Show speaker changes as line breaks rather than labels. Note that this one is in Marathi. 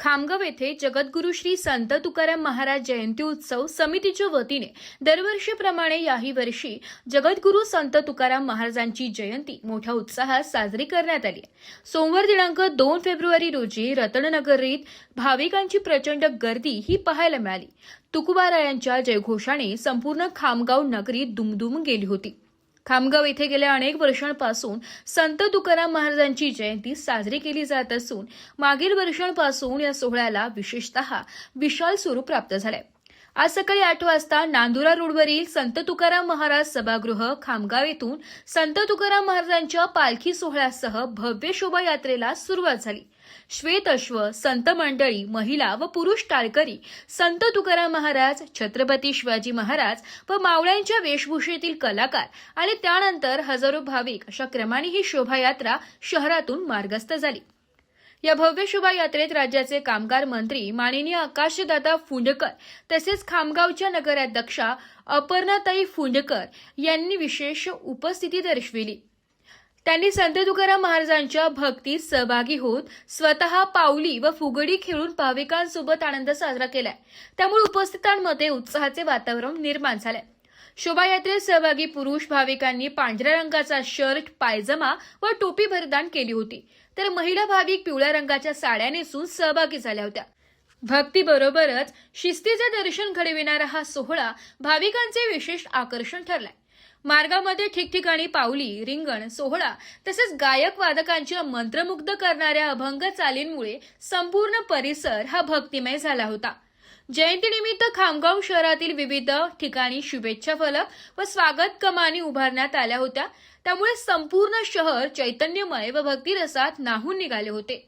खामगाव येथे जगद्गुरु श्री संत तुकाराम महाराज जयंती उत्सव समितीच्या वतीने दरवर्षीप्रमाणे याही वर्षी जगद्गुरु संत तुकाराम महाराजांची जयंती मोठ्या उत्साहात साजरी करण्यात आली सोमवार दिनांक दोन फेब्रुवारी रोजी रतननगरीत भाविकांची प्रचंड गर्दी ही पाहायला मिळाली. तुकुबारायांच्या जयघोषाने संपूर्ण खामगाव नगरी दुमदुम गेली होती. खामगाव येथे गेल्या अनेक वर्षांपासून संत तुकाराम महाराजांची जयंती साजरी केली जात असून मागील वर्षांपासून या सोहळ्याला विशेषतः विशाल स्वरूप प्राप्त झालंय. आज सकाळी आठ वाजता नांदुरा रोडवरील संत तुकाराम महाराज सभागृह खामगाव येथून संत तुकाराम महाराजांच्या पालखी सोहळ्यासह भव्य शोभायात्रेला सुरुवात झाली. श्वेत अश्व संत मंडळी महिला व पुरुष टाळकरी संत तुकाराम महाराज छत्रपती शिवाजी महाराज व मावळ्यांच्या वेशभूषेतील कलाकार आणि त्यानंतर हजारो भाविक अशा क्रमाने ही शोभायात्रा शहरातून मार्गस्थ झाली. या भव्य शोभायात्रेत राज्याचे कामगार मंत्री माननीय आकाशदादा फुंडकर तसेच खामगावच्या नगराध्यक्षा अपर्णाताई फुंडकर यांनी विशेष उपस्थिती दर्शविली. त्यांनी संत तुकाराम महाराजांच्या भक्तीत सहभागी होत स्वतः पावली व फुगडी खेळून भाविकांसोबत आनंद साजरा केलाय. त्यामुळे उपस्थितांमध्ये उत्साहाचे वातावरण निर्माण झालंय. शोभायात्रेत सहभागी पुरुष भाविकांनी पांढऱ्या रंगाचा शर्ट पायजमा व टोपी भरदान केली होती. तर महिला भाविक पिवळ्या रंगाच्या साड्या नेसून सहभागी झाल्या होत्या. भक्तीबरोबरच शिस्तीचे दर्शन घडविणारा हा सोहळा भाविकांचे विशेष आकर्षण ठरलाय. मार्गामध्ये ठिकठिकाणी पावली रिंगण सोहळा तसेच गायक वादकांच्या मंत्रमुग्ध करणाऱ्या अभंग चालींमुळे संपूर्ण परिसर हा भक्तिमय झाला होता. जयंतीनिमित्त खामगाव शहरातील विविध ठिकाणी शुभेच्छा फलक व स्वागत कमानी उभारण्यात आल्या होत्या. त्यामुळे संपूर्ण शहर चैतन्यमय व भक्तिरसात नाहून निघाले होते.